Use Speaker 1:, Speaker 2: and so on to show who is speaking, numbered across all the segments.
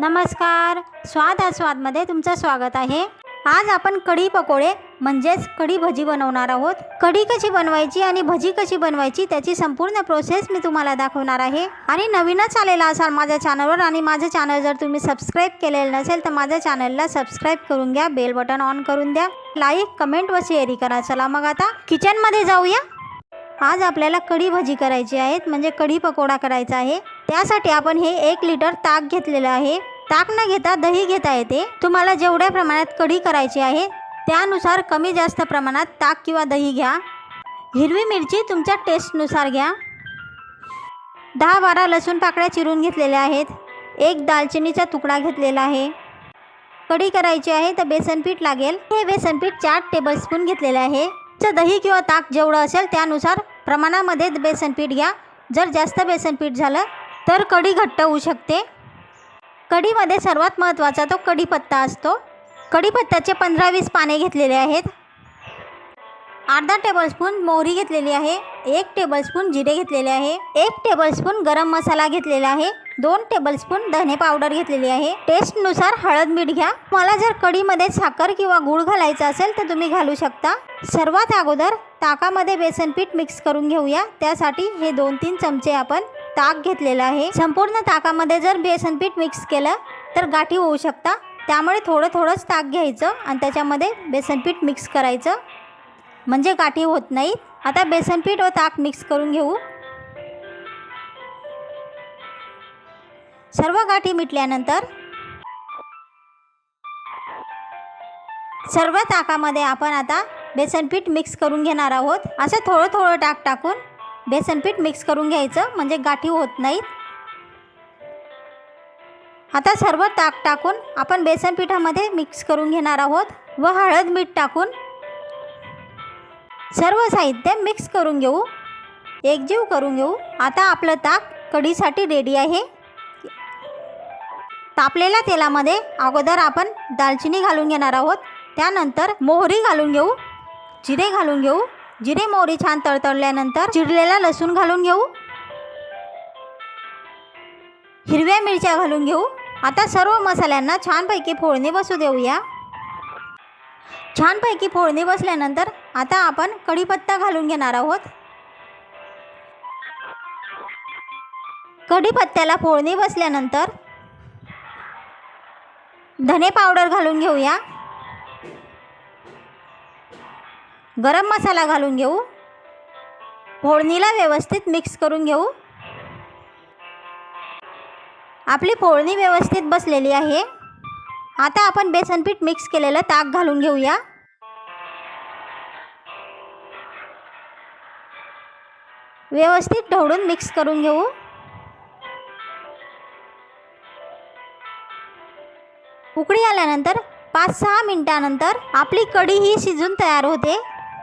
Speaker 1: नमस्कार. स्वाद आस्वादमध्ये तुमचं स्वागत आहे. आज आपण कढी पकोडे म्हणजेच कढी भजी बनवणार आहोत. कढी कशी बनवायची आणि भजी कशी बनवायची त्याची संपूर्ण प्रोसेस मी तुम्हाला दाखवणार आहे. आणि नवीनच आलेला असाल माझ्या चॅनलवर आणि माझं चॅनल जर तुम्ही सबस्क्राईब केलेलं नसेल तर माझ्या चॅनलला सबस्क्राईब करून घ्या बेल बटन ऑन करून द्या. लाईक कमेंट व शेअरी करा. चला मग आता किचनमध्ये जाऊया. आज आपल्याला कढी भजी करायची आहेत म्हणजे कढी पकोडा करायचा आहे. त्यासाठी आपण हे एक लिटर ताक घेतलेलं आहे. ताक न घेता दही घेता येते. तुम्हाला जेवढ्या प्रमाणात कढी करायची आहे त्यानुसार कमी जास्त प्रमाणात ताक किंवा दही घ्या. हिरवी मिरची तुमच्या टेस्टनुसार घ्या. दहा बारा लसूण पाकळ्या चिरून घेतलेल्या आहेत. एक दालचिनीचा तुकडा घेतलेला आहे. कढी करायची आहे तर बेसनपीठ लागेल. हे बेसनपीठ चार टेबलस्पून घेतलेले आहे. चं दही किंवा ताक जेवढं असेल त्यानुसार प्रमाणामध्ये बेसनपीठ घ्या. जर जास्त बेसनपीठ झालं तर कढी घट्ट होऊ शकते. कढीमध्ये सर्वात महत्त्वाचा तो कढीपत्ता असतो. कढीपत्त्याचे पंधरा वीस पाने घेतलेले आहेत. अर्धा टेबलस्पून मोहरी घेतलेली आहे. एक टेबलस्पून जिरे घेतलेले आहे. एक टेबलस्पून गरम मसाला घेतलेला आहे. दोन टेबलस्पून धने पावडर घेतलेली आहे. टेस्टनुसार हळद मीठ घ्या. मला जर कढीमध्ये साखर किंवा गूळ घालायचा असेल तर तुम्ही घालू शकता. सर्वात अगोदर ताकामध्ये बेसन पीठ मिक्स करून घेऊया. त्यासाठी हे दोन तीन चमचे आपण ताक घेतलेलं आहे. संपूर्ण ताकामध्ये जर बेसन पीठ मिक्स केलं तर गाठी होऊ शकता. त्यामुळे थोडं थोडंच ताक घ्यायचं आणि त्याच्यामध्ये बेसन पीठ मिक्स करायचं. म्हणजे गाठी होत नाही. आता बेसन पीठ व ताक मिक्स करून घेऊ. सर्व गाठी मिटल्यानंतर सर्व ताकामध्ये आपण आता बेसन पीठ मिक्स करून घेणार आहोत. असं थोडं थोडं टाक टाकून बेसनपीठ मिक्स करून घ्यायचं म्हणजे गाठी होत नाहीत. आता सर्व ताक टाकून आपण बेसन पिठामध्ये मिक्स करून घेणार आहोत व हळद मीठ टाकून सर्व साहित्य मिक्स करून घेऊ. एकजीव करून घेऊ. आता आपलं ताक कढीसाठी रेडी आहे. तापलेल्या तेलामध्ये अगोदर आपण दालचिनी घालून घेणार आहोत. त्यानंतर मोहरी घालून घेऊ. जिरे घालून घेऊ. जिरे मोहरी छान तळतळल्यानंतर चिरलेला लसूण घालून घेऊ. हिरव्या मिरच्या घालून घेऊ. आता सर्व मसाल्यांना छानपैकी फोडणी बसू देऊया. छानपैकी फोडणी बसल्यानंतर आता आपण कढीपत्ता घालून घेणार आहोत. कढीपत्त्याला फोडणी बसल्यानंतर धने पावडर घालून घेऊया. गरम मसाला घालून घेऊ. फोडणीला व्यवस्थित मिक्स करून घेऊ. आपली फोडणी व्यवस्थित बसलेली आहे. आता आपण बेसन पीठ मिक्स केलेलं ताक घालून घेऊया. व्यवस्थित ढवळून मिक्स करून घेऊ. उकळी आल्यानंतर पाच सहा मिनटानंतर आपली कढी ही शिजून तयार होते.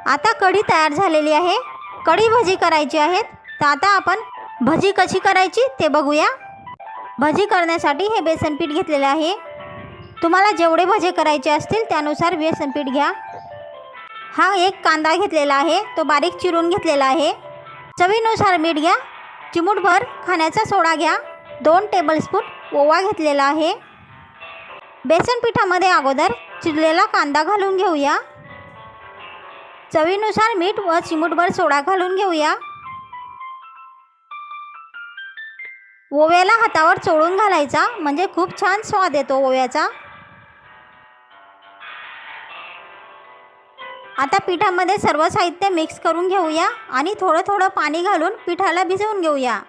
Speaker 1: आता कढी तयार झालेली आहे. कढी भजी करायची आहेत तर आता आपण भजी कशी करायची ते बघूया. भजी करण्यासाठी हे बेसन पीठ आहे. तुम्हाला जेवढे भजे करायचे असतील त्यानुसार बेसन पीठ घ्या. हा एक कांदा घेतलेला आहे. तो बारीक चिरून घेतलेला आहे. चवीनुसार मीठ घ्या. चिमूटभर खाण्याचा सोडा घ्या. दोन टेबलस्पून ओवा घेतलेला आहे. बेसन पिठामध्ये अगोदर चिरलेला कांदा घालून घेऊया. चवीनुसार मीठ व चिमूटभर सोडा घालून घेऊया. ओव्याला हातावर चोळून घालायचा. म्हणजे खूप छान स्वाद येतो ओव्याचा. आता पिठामध्ये सर्व साहित्य मिक्स करून घेऊया आणि थोडं थोडं पाणी घालून पिठाला भिजवून घेऊया.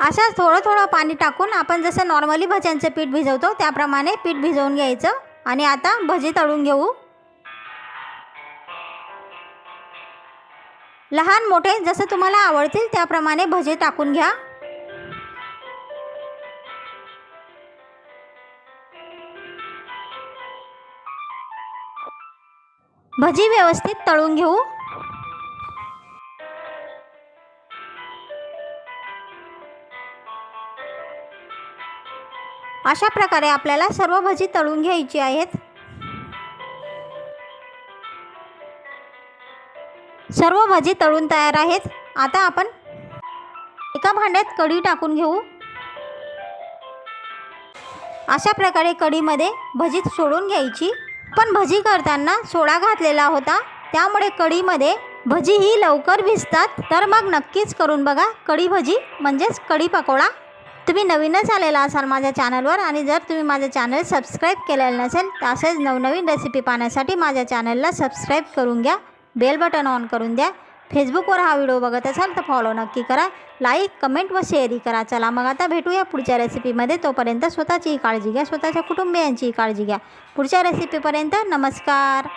Speaker 1: अशाच थोडं थोडं पाणी टाकून आपण जसं नॉर्मली भज्यांचं पीठ भिजवतो त्याप्रमाणे पीठ भिजवून घ्यायचं. आणि आता भजी तळून घेऊ. लहान मोठे जसं तुम्हाला आवडतील त्याप्रमाणे भजे टाकून घ्या. भजी व्यवस्थित तळून घेऊ. अशा प्रकारे आपल्याला सर्व भजी तळून घ्यायची आहेत. सर्व भजी तळून तयार आहेत. आता आपण एका भांड्यात कढी टाकून घेऊ. अशा प्रकारे कढीमध्ये भजी सोडून घ्यायची. पण भजी करताना सोडा घातलेला होता. त्यामुळे कढीमध्ये भजी ही लवकर भिजतात. तर मग नक्कीच करून बघा कढी भजी म्हणजेच कढी पकोडा. तुम्ही नवीनच आलेला असाल माझ्या चॅनलवर आणि जर तुम्ही माझं चॅनल सबस्क्राईब केलेलं नसेल तर असेच नवनवीन रेसिपी पाहण्यासाठी माझ्या चॅनलला सबस्क्राईब करून घ्या बेल बटन ऑन करून द्या. फेसबुकवर हा व्हिडिओ बघत असाल तर फॉलो नक्की करा. लाईक कमेंट व शेअरही करा. चला मग आता भेटूया पुढच्या रेसिपीमध्ये तोपर्यंत स्वतःचीही काळजी घ्या. स्वतःच्या कुटुंबियांचीही काळजी घ्या. पुढच्या रेसिपीपर्यंत नमस्कार.